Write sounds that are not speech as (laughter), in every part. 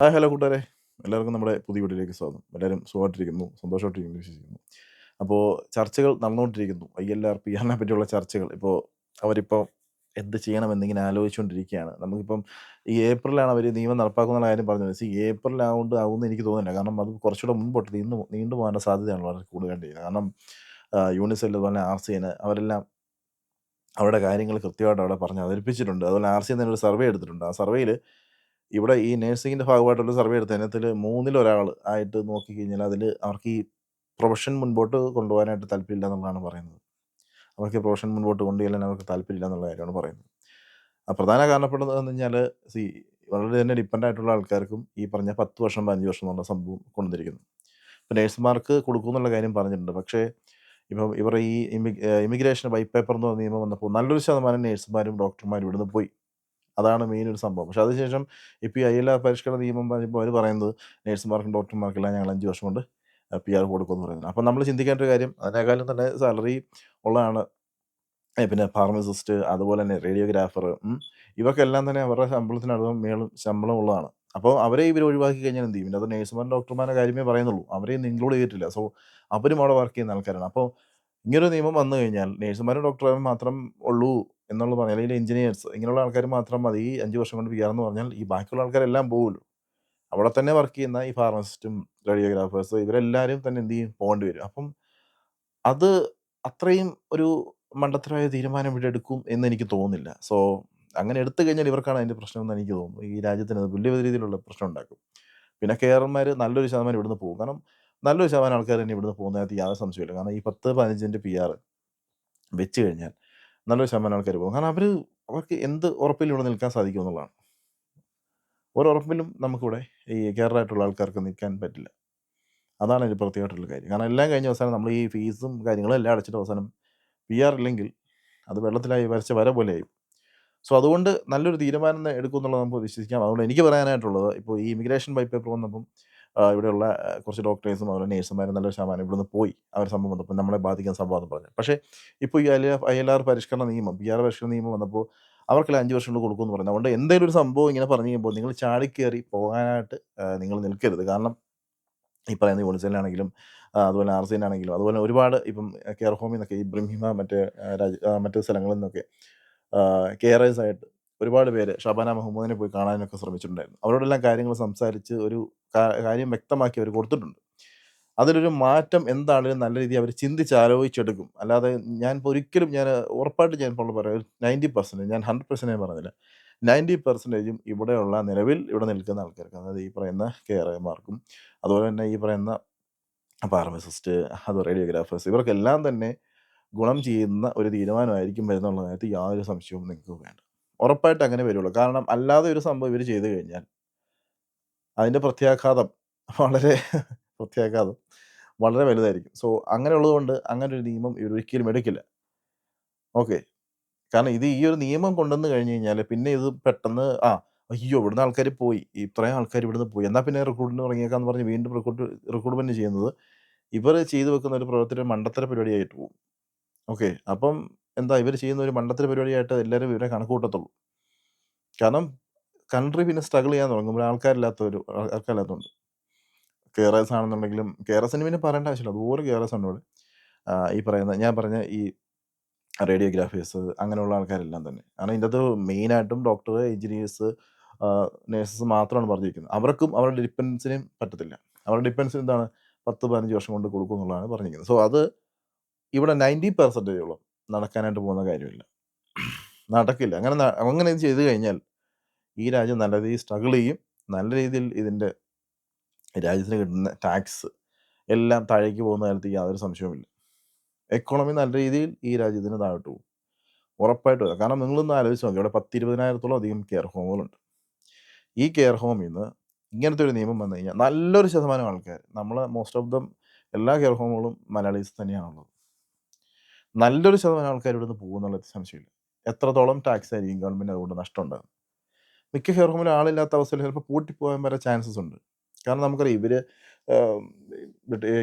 Hi hello കൂട്ടുകാരെ. എല്ലാവർക്കും നമ്മുടെ പുതിയ വീട്ടിലേക്ക് സ്വാഗതം. എല്ലാവരും സുഖമായിട്ടിരിക്കുന്നു സന്തോഷമായിട്ടിരിക്കുന്നു വിശ്വസിക്കുന്നു. അപ്പോൾ ചർച്ചകൾ നടന്നുകൊണ്ടിരിക്കുന്നു. ഐ എൽ ആർ പി ആറിനെ പറ്റിയുള്ള ചർച്ചകൾ. ഇപ്പോൾ അവരിപ്പോൾ എന്ത് ചെയ്യണം എന്നിങ്ങനെ ആലോചിച്ചുകൊണ്ടിരിക്കുകയാണ്. നമുക്കിപ്പം ഈ ഏപ്രിലാണ് അവർ നിയമം നടപ്പാക്കുന്ന കാര്യം പറഞ്ഞത്. സി ഏപ്രിലാവുകൊണ്ട് ആവുമെന്ന് എനിക്ക് തോന്നുന്നില്ല. കാരണം അത് കുറച്ചുകൂടെ മുമ്പോട്ട് നീണ്ടു നീണ്ടു പോകാനുള്ള സാധ്യതയാണ് വളരെ കൂടുതലായിട്ട് കാരണം യൂണിസെൽ അതുപോലെ ആർ സി എന് അവരെല്ലാം അവരുടെ കാര്യങ്ങൾ കൃത്യമായിട്ട് അവിടെ പറഞ്ഞ് അവതരിപ്പിച്ചിട്ടുണ്ട്. അതുപോലെ ആർ സി എന്നൊരു സർവേ എടുത്തിട്ടുണ്ട്. ആ സർവേയിൽ ഇവിടെ ഈ നേഴ്സിങ്ങിന്റെ ഭാഗമായിട്ടുള്ള സർവേ എടുത്ത് അതിനകത്തിൽ മൂന്നിലൊരാൾ ആയിട്ട് നോക്കിക്കഴിഞ്ഞാൽ അതിൽ അവർക്ക് ഈ പ്രൊഫഷൻ മുൻപോട്ട് കൊണ്ടുപോകാനായിട്ട് താല്പര്യമില്ല എന്നുള്ളതാണ് പറയുന്നത്. അവർക്ക് പ്രൊഫഷൻ മുൻപോട്ട് കൊണ്ടുചെല്ലാൻ അവർക്ക് താല്പര്യമില്ല എന്നുള്ള കാര്യമാണ് പറയുന്നത്. പ്രധാന കാരണപ്പെടുന്നതെന്ന് കഴിഞ്ഞാൽ സി വളരെ തന്നെ ഡിപ്പെൻഡ് ആയിട്ടുള്ള ആൾക്കാർക്കും ഈ പറഞ്ഞ പത്ത് വർഷം പതിനഞ്ച് വർഷം എന്നുള്ള സംഭവം കൊണ്ടുവന്നിരിക്കുന്നു. ഇപ്പം നേഴ്സുമാർക്ക് കൊടുക്കും എന്നുള്ള കാര്യം പറഞ്ഞിട്ടുണ്ട്. പക്ഷേ ഇപ്പം ഇവർ ഈ ഇമിഗ്രേഷൻ വൈറ്റ് പേപ്പർ എന്ന് പറഞ്ഞ നിയമം വന്നപ്പോൾ നല്ലൊരു ശതമാനം നേഴ്സുമാരും ഡോക്ടർമാരും ഇവിടുന്ന് പോയി. അതാണ് മെയിൻ ഒരു സംഭവം. പക്ഷേ അതിനുശേഷം ഇപ്പോൾ ഈ ഐ എൽ ആർ പരിഷ്കരണ നിയമം പറയുമ്പോൾ അവർ പറയുന്നത് നേഴ്സുമാർക്കും ഡോക്ടർമാർക്കെല്ലാം ഞങ്ങൾ അഞ്ച് വർഷം കൊണ്ട് പി ആർ കൊടുക്കുമെന്ന് പറയുന്നത്. അപ്പം നമ്മൾ ചിന്തിക്കേണ്ട ഒരു കാര്യം അതിനേക്കാളും തന്നെ സാലറി ഉള്ളതാണ്. പിന്നെ ഫാർമസിസ്റ്റ് അതുപോലെ തന്നെ റേഡിയോഗ്രാഫർ ഇവർക്കെല്ലാം തന്നെ അവരുടെ ശമ്പളത്തിനടുത്തും മേളും ശമ്പളം ഉള്ളതാണ്. അപ്പോൾ അവരെ ഇവർ ഒഴിവാക്കി കഴിഞ്ഞാൽ എന്ത് ചെയ്യും? അത് നേഴ്സുമാരും ഡോക്ടർമാരുടെ കാര്യമേ പറയുന്നുള്ളൂ. അവരെയൊന്നും ഇൻക്ലൂഡ് ചെയ്തിട്ടില്ല. സോ അവരും അവിടെ വർക്ക് ചെയ്യുന്ന ആൾക്കാരാണ്. അപ്പോൾ ഇങ്ങനൊരു നിയമം വന്നു കഴിഞ്ഞാൽ നേഴ്സുമാരും ഡോക്ടർമാരും മാത്രം ഉള്ളൂ എന്നുള്ളത് പറഞ്ഞാൽ അല്ലെങ്കിൽ എഞ്ചിനീയേഴ്സ് ഇങ്ങനെയുള്ള ആൾക്കാർ മാത്രം മതി ഈ അഞ്ച് വർഷം കൊണ്ട് പി ആർ എന്ന് പറഞ്ഞാൽ ഈ ബാക്കിയുള്ള ആൾക്കാരെല്ലാം പോകുമല്ലോ അവിടെ തന്നെ വർക്ക് ചെയ്യുന്ന ഈ ഫാർമസിസ്റ്റും റേഡിയോഗ്രാഫേഴ്സ് ഇവരെല്ലാവരും തന്നെ എന്ത് ചെയ്യും? പോകേണ്ടി വരും. അപ്പം അത് അത്രയും ഒരു മണ്ടത്തരമായ തീരുമാനം ഇവിടെ എടുക്കും എന്ന് എനിക്ക് തോന്നുന്നില്ല. സോ അങ്ങനെ എടുത്തു കഴിഞ്ഞാൽ ഇവർക്കാണ് അതിന്റെ പ്രശ്നം എന്ന് എനിക്ക് തോന്നുന്നു. ഈ രാജ്യത്തിന് അത് വലിയ രീതിയിലുള്ള പ്രശ്നം ഉണ്ടാക്കും. പിന്നെ കെയർമാർ നല്ലൊരു ശതമാനം ഇവിടുന്ന് പോകും. കാരണം നല്ലൊരു ശതമാനം ആൾക്കാർ തന്നെ ഇവിടുന്ന് പോകുന്നതിനകത്ത് യാതൊരു സംശയമില്ല കാരണം ഈ പത്ത് പതിനഞ്ചിന്റെ പി ആർ വെച്ച് കഴിഞ്ഞാൽ നല്ലൊരു ശതമാനം ആൾക്കാർ പോകും. കാരണം അവർ അവർക്ക് എന്ത് ഉറപ്പിലും ഇവിടെ നിൽക്കാൻ സാധിക്കും എന്നുള്ളതാണ്. ഓരോ ഉറപ്പിലും നമുക്കിവിടെ ഈ കേരളമായിട്ടുള്ള ആൾക്കാർക്ക് നിൽക്കാൻ പറ്റില്ല. അതാണ് ഒരു പ്രത്യേകമായിട്ടുള്ള കാര്യം. കാരണം എല്ലാം കഴിഞ്ഞ അവസാനം നമ്മൾ ഈ ഫീസും കാര്യങ്ങളും എല്ലാം അടച്ചിട്ട് അവസാനം പി ആർ ഇല്ലെങ്കിൽ അത് വെള്ളത്തിലായി വരച്ച വര പോലെയായി. സോ അതുകൊണ്ട് നല്ലൊരു തീരുമാനം എടുക്കും എന്നുള്ളത് നമുക്ക് വിശ്വസിക്കാം. അതുകൊണ്ട് എനിക്ക് പറയാനായിട്ടുള്ളത് ഇപ്പോൾ ഈ ഇമിഗ്രേഷൻ ബൈ പേപ്പർ വന്നപ്പം ഇവിടെയുള്ള കുറച്ച് ഡോക്ടേഴ്സും അവരുടെ നേഴ്സുമാരും നല്ലൊരു ശതമാനം ഇവിടുന്ന് പോയി. അവർ സംഭവം വന്നപ്പോൾ നമ്മളെ ബാധിക്കാൻ സംഭവം എന്ന് പറഞ്ഞു. പക്ഷേ ഇപ്പോൾ ഈ ഐ എൽ ആർ പരിഷ്കരണ നിയമം പി ആർ പരിഷ്കരണ നിയമം വന്നപ്പോൾ അവർക്കെല്ലാം അഞ്ച് വർഷം കൊണ്ട് കൊടുക്കുമെന്ന് പറഞ്ഞു. അതുകൊണ്ട് എന്തെങ്കിലും ഒരു സംഭവം ഇങ്ങനെ പറഞ്ഞു കഴിയുമ്പോൾ നിങ്ങൾ ചാടിക്കേറി പോകാനായിട്ട് നിങ്ങൾ നിൽക്കരുത്. കാരണം ഈ പറയുന്ന യൂണിസെല്ലാണെങ്കിലും അതുപോലെ ആർ ആണെങ്കിലും അതുപോലെ ഒരുപാട് ഇപ്പം കെയർ ഹോമിൽ നിന്നൊക്കെ ഈ ബ്രഹ്മിമ മറ്റേ രാജ്യ മറ്റു സ്ഥലങ്ങളിൽ നിന്നൊക്കെ കെയറേഴ്സ് ആയിട്ട് ഒരുപാട് പേര് ഷബാന മുഹമ്മദിനെ പോയി കാണാനൊക്കെ ശ്രമിച്ചിട്ടുണ്ടായിരുന്നു. അവരോടെല്ലാം കാര്യങ്ങൾ സംസാരിച്ച് ഒരു കാര്യം വ്യക്തമാക്കി അവർ കൊടുത്തിട്ടുണ്ട്. അതിലൊരു മാറ്റം എന്താണെങ്കിലും നല്ല രീതിയിൽ അവർ ചിന്തിച്ച് ആലോചിച്ചെടുക്കും. അല്ലാതെ ഞാൻ ഇപ്പോൾ ഒരിക്കലും ഞാൻ ഉറപ്പായിട്ട് ഞാൻ ഇപ്പോൾ പറയാം നയന്റി പെർസെന്റേജ് ഞാൻ ഹൺഡ്രഡ് പെർസെന്റ് ഞാൻ പറഞ്ഞില്ല. നയന്റി പെർസെന്റേജും ഇവിടെയുള്ള നിലവിൽ ഇവിടെ നിൽക്കുന്ന ആൾക്കാർക്ക് അതായത് ഈ പറയുന്ന കെയർമാർക്കും അതുപോലെ തന്നെ ഈ പറയുന്ന ഫാർമസിസ്റ്റ് അതുപോലെ റേഡിയോഗ്രാഫേഴ്സ് ഇവർക്കെല്ലാം തന്നെ ഗുണം ചെയ്യുന്ന ഒരു തീരുമാനമായിരിക്കും വരുന്നുള്ള കാര്യത്തിൽ യാതൊരു സംശയവും നിങ്ങൾക്ക് വേണ്ട. ഉറപ്പായിട്ട് അങ്ങനെ വരുള്ളൂ. കാരണം അല്ലാതെ ഒരു സംഭവം ഇവർ ചെയ്തു കഴിഞ്ഞാൽ അതിന്റെ പ്രത്യാഘാതം വളരെ പ്രത്യാഘാതം വളരെ വലുതായിരിക്കും. സോ അങ്ങനെ ഉള്ളതുകൊണ്ട് അങ്ങനെ ഒരു നിയമം ഇവർ ഒരിക്കലും എടുക്കില്ല. ഓക്കെ. കാരണം ഇത് ഈ ഒരു നിയമം കൊണ്ടുവന്ന് കഴിഞ്ഞ് കഴിഞ്ഞാൽ പിന്നെ ഇത് പെട്ടെന്ന് ആ അയ്യോ ഇവിടുന്ന് ആൾക്കാർ പോയി. ഇത്രയും ആൾക്കാർ ഇവിടുന്ന് പോയി. എന്നാൽ പിന്നെ റിക്രൂട്ട്മെന്റ് തുടങ്ങിയേക്കാന്ന് പറഞ്ഞ് വീണ്ടും റിക്രൂട്ട് റിക്രൂട്ട്മെന്റ് ചെയ്യുന്നത് ഇവർ ചെയ്തു വെക്കുന്ന ഒരു പ്രവർത്തന മണ്ടത്തര പരിപാടിയായിട്ട് പോകും. ഓക്കെ. അപ്പം എന്താ ഇവർ ചെയ്യുന്ന ഒരു മണ്ടത്തര പരിപാടിയായിട്ട് എല്ലാവരും ഇവരെ കണക്ക് കൂട്ടത്തുള്ളൂ കാരണം കൺട്രി പിന്നെ സ്ട്രഗിൾ ചെയ്യാൻ തുടങ്ങുമ്പോൾ ആൾക്കാരില്ലാത്ത ഒരു ആൾക്കാരില്ലാത്തതുകൊണ്ട്. എസ് ആണെന്നുണ്ടെങ്കിലും കെ ആർ എസിന് പിന്നെ പറയേണ്ട ആവശ്യമില്ല. അതുപോലെ കെ ഉണ്ട് ഇവിടെ ആ, ഈ പറയുന്ന ഞാൻ പറഞ്ഞ ഈ റേഡിയോഗ്രാഫേഴ്സ് അങ്ങനെയുള്ള ആൾക്കാരെല്ലാം തന്നെ. കാരണം ഇതിന്റെ അകത്ത് മെയിനായിട്ടും ഡോക്ടർ എഞ്ചിനീയേഴ്സ് നേഴ്സസ് മാത്രമാണ് പറഞ്ഞിരിക്കുന്നത്. അവർക്കും അവരുടെ ഡിപ്പെൻസിനും പറ്റത്തില്ല. അവരുടെ ഡിപ്പെൻസ് എന്താണ്? പത്ത് പതിനഞ്ച് വർഷം കൊണ്ട് കൊടുക്കും എന്നുള്ളതാണ് പറഞ്ഞിരിക്കുന്നത്. സോ അത് ഇവിടെ നയന്റി പെർസെന്റേജോളം നടക്കാനായിട്ട് പോകുന്ന കാര്യമില്ല. നടക്കില്ല. അങ്ങനെ അങ്ങനെ ഇത് ചെയ്ത് കഴിഞ്ഞാൽ ഈ രാജ്യം നല്ല രീതിയിൽ സ്ട്രഗിൾ ചെയ്യും. നല്ല രീതിയിൽ ഇതിന്റെ രാജ്യത്തിന് കിട്ടുന്ന ടാക്സ് എല്ലാം താഴേക്ക് പോകുന്ന കാര്യത്തിൽ യാതൊരു സംശയവുമില്ല. എക്കോണമി നല്ല രീതിയിൽ ഈ രാജ്യത്തിന് താഴോട്ട് പോകും. ഉറപ്പായിട്ടും കാരണം നിങ്ങളൊന്ന് ആലോചിച്ച് നോക്കി. ഇവിടെ പത്ത് ഇരുപതിനായിരത്തോളം അധികം കെയർ ഹോമുകളുണ്ട് ഈ കെയർ ഹോമിൽ നിന്ന് ഇങ്ങനത്തെ ഒരു നിയമം വന്നു കഴിഞ്ഞാൽ നല്ലൊരു ശതമാനം ആൾക്കാർ നമ്മൾ മോസ്റ്റ് ഓഫ് ദം എല്ലാ കെയർ ഹോമുകളും മലയാളീസ് തന്നെയാണുള്ളത്. നല്ലൊരു ശതമാനം ആൾക്കാർ ഇവിടുന്ന് പോകുന്നുള്ള സംശയമില്ല. എത്രത്തോളം ടാക്സ് ആയിരിക്കും ഗവൺമെന്റ് അതുകൊണ്ട് നഷ്ടം ഉണ്ടാകും മിക്ക ഹെയർ ഹോമിലും ആളില്ലാത്ത അവസ്ഥയിൽ ചിലപ്പോൾ പൂട്ടിപ്പോകാൻ വരെ ചാൻസസ് ഉണ്ട്. കാരണം നമുക്കറിയാം ഇവർ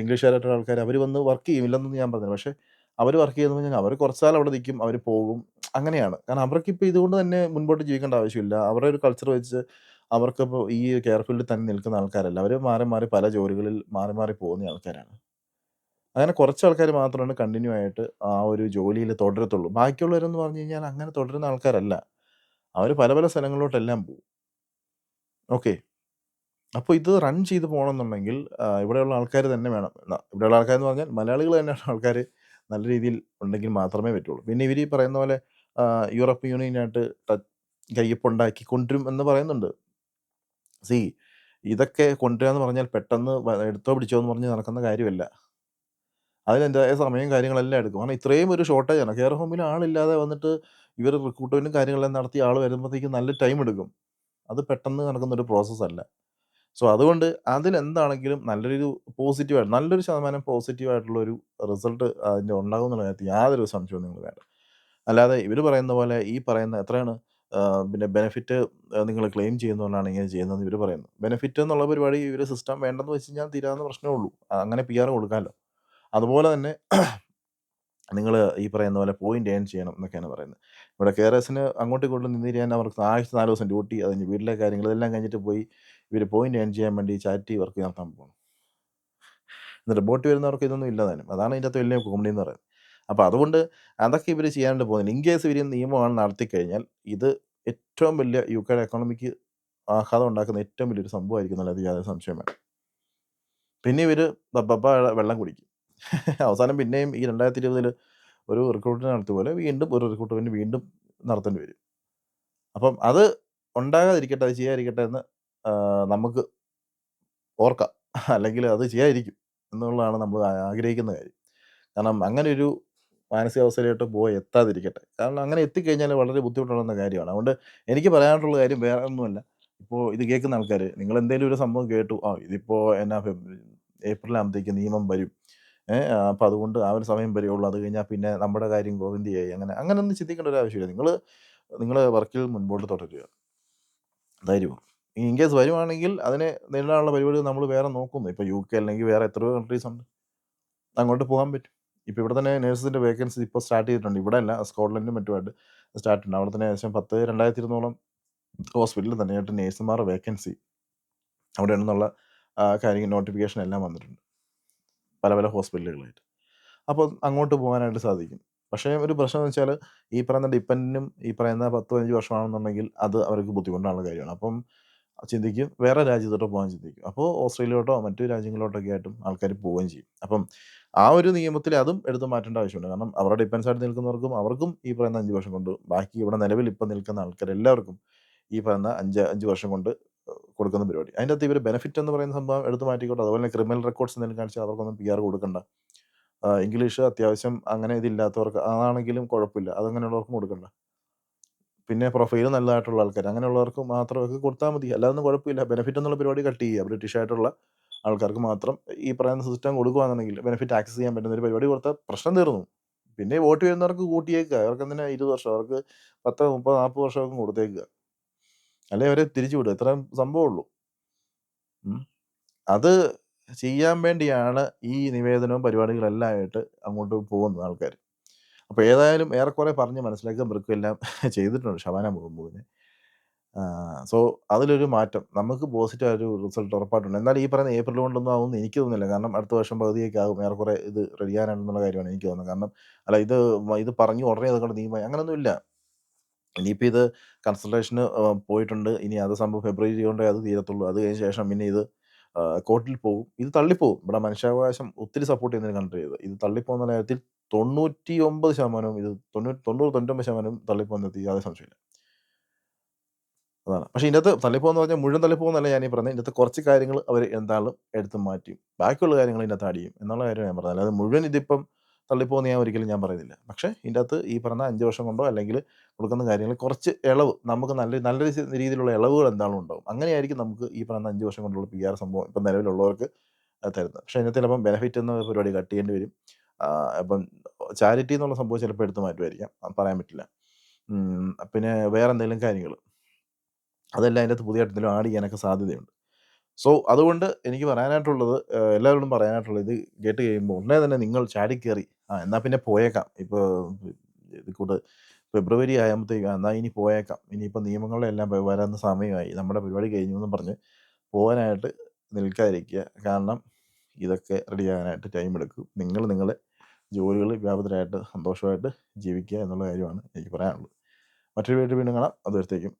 ഇംഗ്ലീഷുകാരായിട്ടുള്ള ആൾക്കാർ അവർ വന്ന് വർക്ക് ചെയ്യും ഇല്ലെന്ന് ഞാൻ പറഞ്ഞു പക്ഷേ അവർ വർക്ക് ചെയ്തെന്ന് പറഞ്ഞാൽ അവർ കുറച്ചാൽ അവിടെ നിൽക്കും അവർ പോകും. അങ്ങനെയാണ്. കാരണം അവർക്ക് ഇപ്പോൾ ഇതുകൊണ്ട് തന്നെ മുൻപോട്ട് ജീവിക്കേണ്ട ആവശ്യമില്ല. അവരുടെ ഒരു കൾച്ചർ വെച്ച് അവർക്കിപ്പോൾ ഈ കെയർ ഫീൽഡിൽ തന്നെ നിൽക്കുന്ന ആൾക്കാരല്ല. അവർ മാറി മാറി പല ജോലികളിൽ മാറി മാറി പോകുന്ന ആൾക്കാരാണ്. അങ്ങനെ കുറച്ച് ആൾക്കാർ മാത്രമാണ് കണ്ടിന്യൂ ആയിട്ട് ആ ഒരു ജോലിയിൽ തുടരത്തുള്ളൂ. ബാക്കിയുള്ളവരെന്ന് പറഞ്ഞു കഴിഞ്ഞാൽ അങ്ങനെ തുടരുന്ന ആൾക്കാരല്ല. അവർ പല പല സ്ഥലങ്ങളിലോട്ടെല്ലാം പോകും. ഓക്കെ. അപ്പൊ ഇത് റൺ ചെയ്ത് പോണംന്നുണ്ടെങ്കിൽ ആഹ് ഇവിടെയുള്ള ആൾക്കാർ തന്നെ വേണം. ന ഇവിടെയുള്ള ആൾക്കാരെന്ന് പറഞ്ഞാൽ മലയാളികൾ തന്നെയുള്ള ആൾക്കാർ നല്ല രീതിയിൽ ഉണ്ടെങ്കിൽ മാത്രമേ പറ്റുള്ളൂ. പിന്നെ ഇവർ ഈ പറയുന്ന പോലെ യൂറോപ്യൻ യൂണിയനായിട്ട് ട കയ്യൊപ്പുണ്ടാക്കി കൊണ്ടുവരും എന്ന് പറയുന്നുണ്ട്. സീ ഇതൊക്കെ കൊണ്ടുവരാന്ന് പറഞ്ഞാൽ പെട്ടെന്ന് എടുത്തോ പിടിച്ചോ എന്ന് പറഞ്ഞ് നടക്കുന്ന കാര്യമല്ല. അതിനതിന്റേതായ സമയവും കാര്യങ്ങളെല്ലാം എടുക്കും. കാരണം ഇത്രയും ഒരു ഷോർട്ടേജ് ആണ് കെയർ ഹോമിൽ ആളില്ലാതെ വന്നിട്ട് ഇവർ റിക്രൂട്ട്മെന്റും കാര്യങ്ങളെല്ലാം നടത്തി ആൾ വരുമ്പോഴത്തേക്കും നല്ല ടൈം എടുക്കും. അത് പെട്ടെന്ന് നടക്കുന്ന ഒരു പ്രോസസ്സല്ല. സോ അതുകൊണ്ട് അതിലെന്താണെങ്കിലും നല്ലൊരു പോസിറ്റീവായിട്ട് നല്ലൊരു ശതമാനം പോസിറ്റീവ് ആയിട്ടുള്ള ഒരു റിസൾട്ട് അതിന്റെ ഉണ്ടാകും എന്നുള്ള കാര്യത്തിൽ യാതൊരു സംശയവും നിങ്ങൾ വേണ്ട. അല്ലാതെ ഇവർ പറയുന്ന പോലെ ഈ പറയുന്ന എത്രയാണ് പിന്നെ ബെനിഫിറ്റ് നിങ്ങൾ ക്ലെയിം ചെയ്യുന്നതുകൊണ്ടാണ് ഇങ്ങനെ ചെയ്യുന്നതെന്ന് ഇവർ പറയുന്നു. ബെനിഫിറ്റ് എന്നുള്ള പരിപാടി ഇവർ സിസ്റ്റം വേണ്ടെന്ന് വെച്ച് കഴിഞ്ഞാൽ തീരാവുന്ന പ്രശ്നമേ ഉള്ളൂ. അങ്ങനെ പിആർ കൊടുക്കാലോ. അതുപോലെ തന്നെ നിങ്ങൾ ഈ പറയുന്ന പോലെ പോയിന്റ് ഏൺ ചെയ്യണം എന്നൊക്കെയാണ് പറയുന്നത്. ഇവിടെ കെയറേഴ്സിന് അങ്ങോട്ടും ഇങ്ങോട്ടും നിന്ന് ചെയ്യാൻ അവർക്ക് ആഴ്ച നാല് ദിവസം ഡ്യൂട്ടി അത് കഴിഞ്ഞ് വീട്ടിലെ കാര്യങ്ങൾ ഇതെല്ലാം കഴിഞ്ഞിട്ട് പോയി ഇവർ പോയിന്റ് ഏൺ ചെയ്യാൻ വേണ്ടി ചാരിറ്റി വർക്ക് നടത്താൻ പോകണം എന്നിട്ട് ബോട്ട് വരുന്നവർക്ക് ഇതൊന്നും ഇല്ല. അതാണ് അകത്ത് വലിയ കോമഡി എന്ന് പറയുന്നത്. അപ്പോൾ അതുകൊണ്ട് അതൊക്കെ ഇവർ ചെയ്യാണ്ട് പോകുന്നില്ല. ഇൻ കേസ് ഇവർ നിയമമാണ് നടത്തി കഴിഞ്ഞാൽ ഇത് ഏറ്റവും വലിയ യു കെയുടെ എക്കോണമിക്ക് ആഘാതം ഉണ്ടാക്കുന്ന ഏറ്റവും വലിയൊരു സംഭവമായിരിക്കും എന്നുള്ളത് യാതൊരു സംശയം വേണം പിന്നെ ഇവർ ബബ്ബ വെള്ളം കുടിക്കും. (laughs) അവസാനം പിന്നെയും ഈ 2020ൽ ഒരു റിക്രൂട്ട്മെന്റ് നടത്തിയ പോലെ വീണ്ടും ഒരു റിക്രൂട്ട്മെന്റ് വീണ്ടും നടത്തേണ്ടി വരും. അപ്പം അത് ഉണ്ടാകാതിരിക്കട്ടെ, അത് ചെയ്യാതിരിക്കട്ടെ എന്ന് നമുക്ക് ഓർക്കാം. (laughs) അല്ലെങ്കിൽ അത് ചെയ്യാതിരിക്കും എന്നുള്ളതാണ് നമ്മൾ ആഗ്രഹിക്കുന്ന കാര്യം. കാരണം അങ്ങനെ ഒരു മാനസികാവസ്ഥയിലോട്ട് പോയി എത്താതിരിക്കട്ടെ. കാരണം അങ്ങനെ എത്തിക്കഴിഞ്ഞാൽ വളരെ ബുദ്ധിമുട്ടുള്ള കാര്യമാണ്. അതുകൊണ്ട് എനിക്ക് പറയാനുള്ള കാര്യം വേറെ ഒന്നുമല്ല. ഇപ്പോൾ ഇത് കേൾക്കുന്ന ആൾക്കാര് നിങ്ങൾ എന്തെങ്കിലും ഒരു സംഭവം കേട്ടു. ആ ഇതിപ്പോ എന്നാ ഫെബ് ഏപ്രിലാകുമ്പത്തേക്കും നിയമം വരും. ഏഹ് അപ്പൊ അതുകൊണ്ട് ആ ഒരു സമയം വരേ ഉള്ളൂ. അത് കഴിഞ്ഞാൽ പിന്നെ നമ്മുടെ കാര്യം ഗോവിന്ദ് ചെയ്യുക അങ്ങനെ അങ്ങനെ അങ്ങനെയൊന്നും ചിന്തിക്കേണ്ട ഒരു ആവശ്യമില്ല. നിങ്ങൾ നിങ്ങളെ വർക്കിൽ മുൻപോട്ട് തുടരുക. ധൈര്യവും. ഇൻ കേസ് വരുവാണെങ്കിൽ അതിനെ നേരിടാനുള്ള പരിപാടികൾ നമ്മൾ വേറെ നോക്കുന്നു. ഇപ്പൊ യുകെ അല്ലെങ്കിൽ വേറെ എത്രയോ കൺട്രീസ് ഉണ്ട്. അങ്ങോട്ട് പോകാൻ പറ്റും. ഇപ്പൊ ഇവിടെ തന്നെ നഴ്സിന്റെ വേക്കൻസി ഇപ്പൊ സ്റ്റാർട്ട് ചെയ്തിട്ടുണ്ട്. ഇവിടെയല്ല സ്കോട്ട്ലൻഡും മറ്റുമായിട്ട് സ്റ്റാർട്ട് ഉണ്ട്. അവിടെ തന്നെ ഏകദേശം 10, 2200 ഹോസ്പിറ്റലിൽ തന്നെയായിട്ട് നേഴ്സുമാരുടെ വേക്കൻസി അവിടെ ഉണ്ടെന്നുള്ള കാര്യങ്ങൾ കാര്യം നോട്ടിഫിക്കേഷൻ എല്ലാം വന്നിട്ടുണ്ട്. പല പല ഹോസ്പിറ്റലുകളായിട്ട്. അപ്പോൾ അങ്ങോട്ട് പോകാനായിട്ട് സാധിക്കും. പക്ഷേ ഒരു പ്രശ്നം എന്ന് വെച്ചാൽ ഈ പറയുന്ന ഡിപ്പെൻഡിനും ഈ പറയുന്ന 10, 15 വർഷമാണെന്നുണ്ടെങ്കിൽ അത് അവർക്ക് ബുദ്ധിമുട്ടാനുള്ള കാര്യമാണ്. അപ്പം ചിന്തിക്കും വേറെ രാജ്യത്തോട്ട് പോകാൻ ചിന്തിക്കും. അപ്പോൾ ഓസ്ട്രേലിയയിലോട്ടോ മറ്റു രാജ്യങ്ങളിലോട്ടൊക്കെ ആയിട്ടും ആൾക്കാർ പോവുകയും ചെയ്യും. അപ്പം ആ ഒരു നിയമത്തിൽ അതും എടുത്ത് മാറ്റേണ്ട ആവശ്യമുണ്ട്. കാരണം അവരുടെ ഡിപ്പെൻസ് ആയിട്ട് നിൽക്കുന്നവർക്കും അവർക്കും ഈ പറയുന്ന അഞ്ച് വർഷം കൊണ്ട് ബാക്കി ഇവിടെ നിലവിൽ ഇപ്പം നിൽക്കുന്ന ആൾക്കാരെല്ലാവർക്കും ഈ പറയുന്ന 5, 5 വർഷം കൊണ്ട് കൊടുക്കുന്ന പരിപാടി. അതിന്റെ അകത്ത് ഇവർ ബെനിഫിറ്റ് എന്ന് പറയുന്ന സംഭവം എടുത്ത് മാറ്റിക്കോട്ടെ. അതുപോലെ തന്നെ ക്രിമിനൽ റെക്കോർഡ്സ് എന്തെങ്കിലും കാണിച്ചാൽ അവർക്കൊന്നും പി ആർ കൊടുക്കണ്ട. ഇംഗ്ലീഷ് അത്യാവശ്യം അങ്ങനെ ഇതില്ലാത്തവർക്ക് അതാണെങ്കിലും കുഴപ്പമില്ല. അതങ്ങനെയുള്ളവർക്കും കൊടുക്കണ്ട. പിന്നെ പ്രൊഫൈൽ നല്ലതായിട്ടുള്ള ആൾക്കാർ അങ്ങനെയുള്ളവർക്ക് മാത്രം ഒക്കെ കൊടുത്താൽ മതി. അല്ലാതൊന്നും കുഴപ്പമില്ല. ബെനിഫിറ്റ് എന്നുള്ള പരിപാടി കട്ട് ചെയ്യുക. ബ്രിട്ടീഷ് ആയിട്ടുള്ള ആൾക്കാർക്ക് മാത്രം ഈ പറയുന്ന സിസ്റ്റം കൊടുക്കുകയാണെന്നുണ്ടെങ്കിൽ ബെനിഫിറ്റ് ആക്സസ് ചെയ്യാൻ പറ്റുന്ന ഒരു പരിപാടി കൊടുത്താൽ പ്രശ്നം തീർന്നു. പിന്നെ വോട്ട് ചെയ്യുന്നവർക്ക് കൂട്ടിയേക്കുക. അവർക്ക് എന്തിനാ ഇരുപത് വർഷം അവർക്ക് 10, 30, 40 വർഷമൊക്കെ കൊടുത്തേക്കുക. അല്ലേ അവരെ തിരിച്ചു വിടും ഇത്രയും സംഭവമുള്ളൂ. അത് ചെയ്യാൻ വേണ്ടിയാണ് ഈ നിവേദനവും പരിപാടികളെല്ലാം ആയിട്ട് അങ്ങോട്ട് പോകുന്നത് ആൾക്കാർ അപ്പൊ ഏതായാലും ഏറെക്കുറെ പറഞ്ഞ് മനസ്സിലാക്കാൻ വൃക്കും എല്ലാം ചെയ്തിട്ടുണ്ട് ഷബാന മുഹമ്മൂദിനെ സോ അതിലൊരു മാറ്റം. നമുക്ക് പോസിറ്റീവ് ഒരു റിസൾട്ട് ഉറപ്പായിട്ടുണ്ട്. എന്നാൽ ഈ പറയുന്ന ഏപ്രിൽ കൊണ്ടൊന്നും ആവുമെന്ന് എനിക്ക് തോന്നുന്നില്ല. കാരണം അടുത്ത വർഷം പകുതിയൊക്കെ ആകും ഏറെക്കുറെ ഇത് റെഡിയാകാനെന്നുള്ള കാര്യമാണ് എനിക്ക് തോന്നുന്നത്. കാരണം അല്ല ഇത് ഇത് പറഞ്ഞു ഉടനെ അതുകൊണ്ട് നിയമമായി അങ്ങനൊന്നുമില്ല. ഇനിയിപ്പോ ഇത് കൺസൾട്ടേഷന് പോയിട്ടുണ്ട്. ഇനി അത് സംഭവം ഫെബ്രുവരി കൊണ്ടേ അത് തീരത്തുള്ളൂ. അത് കഴിഞ്ഞ ശേഷം പിന്നെ ഇത് കോർട്ടിൽ പോകും. ഇത് തള്ളിപ്പോകും. ഇവിടെ മനുഷ്യാവകാശം ഒത്തിരി സപ്പോർട്ട് ചെയ്യുന്ന ഒരു കൺട്രിയാ ഇത്. ഇത് തള്ളിപ്പോകുന്ന കാര്യത്തിൽ 99% ഇത് തൊണ്ണൂറ് 90, 99% തള്ളിപ്പോകുന്ന കാര്യത്തിൽ യാതൊരു സംശയമില്ല. അതാണ്. പക്ഷേ ഇതിനകത്ത് തള്ളിപ്പോകുന്ന പറഞ്ഞാൽ മുഴുവൻ തള്ളിപ്പോകുമെന്നല്ല ഞാനീ പറഞ്ഞത്. ഇതിനകത്ത് കുറച്ച് കാര്യങ്ങൾ അവർ എന്തായാലും എടുത്ത് മാറ്റിയും ബാക്കിയുള്ള കാര്യങ്ങൾ ഇതിനകത്ത് ചെയ്യും എന്നുള്ള കാര്യമാണ് ഞാൻ പറഞ്ഞത്. അല്ലാതെ മുഴുവൻ ഇതിപ്പം തള്ളിപ്പോകുമെന്ന് ഞാൻ ഒരിക്കലും ഞാൻ പറയുന്നില്ല. പക്ഷേ ഇതിന്റെ അകത്ത് ഈ പറഞ്ഞ അഞ്ച് വർഷം കൊണ്ടോ അല്ലെങ്കിൽ കൊടുക്കുന്ന കാര്യങ്ങൾ കുറച്ച് ഇളവ് നമുക്ക് നല്ല നല്ല രീതിയിലുള്ള ഇളവുകൾ എന്താണോ ഉണ്ടാവും. അങ്ങനെയായിരിക്കും നമുക്ക് ഈ പറഞ്ഞ അഞ്ച് വർഷം കൊണ്ടുള്ള പി ആർ സംഭവം ഇപ്പം നിലവിലുള്ളവർക്ക് തരുന്നത്. പക്ഷേ അതിനകത്ത് ചിലപ്പം ബെനിഫിറ്റ് എന്ന പരിപാടി കട്ട് ചെയ്യേണ്ടി വരും. അപ്പം ചാരിറ്റി എന്നുള്ള സംഭവം ചിലപ്പോൾ എടുത്തു മാറ്റുമായിരിക്കാം. പറയാൻ പറ്റില്ല. പിന്നെ വേറെ എന്തെങ്കിലും കാര്യങ്ങൾ അതെല്ലാം അതിന്റെ അകത്ത് പുതിയ എന്തെങ്കിലും ആഡ് ചെയ്യാനൊക്കെ സാധ്യതയുണ്ട്. സോ അതുകൊണ്ട് എനിക്ക് പറയാനായിട്ടുള്ളത് എല്ലാവരോടും പറയാനായിട്ടുള്ളത് ഇത് കേട്ട് കഴിയുമ്പോൾ ഉടനെ തന്നെ നിങ്ങൾ ചാടി കയറി. ആ എന്നാൽ പിന്നെ പോയേക്കാം. ഇപ്പോൾ ഇത് കൂട്ട് ഫെബ്രുവരി ആകുമ്പോഴത്തേക്കും എന്നാൽ ഇനി പോയേക്കാം. ഇനിയിപ്പോൾ നിയമങ്ങളുടെ എല്ലാം വ- സമയമായി. നമ്മുടെ പരിപാടി കഴിഞ്ഞു എന്ന് പറഞ്ഞ് പോകാനായിട്ട് നിൽക്കാതിരിക്കുക. കാരണം ഇതൊക്കെ റെഡിയാകാനായിട്ട് ടൈം എടുക്കും. നിങ്ങൾ നിങ്ങളെ ജോലികളിൽ വ്യാപൃതരായിട്ട് സന്തോഷമായിട്ട് ജീവിക്കുക എന്നുള്ള കാര്യമാണ് എനിക്ക് പറയാനുള്ളത്. മറ്റൊരു വീട്ടിൽ വീണ്ടും കാണാം. അതുവരത്തേക്കും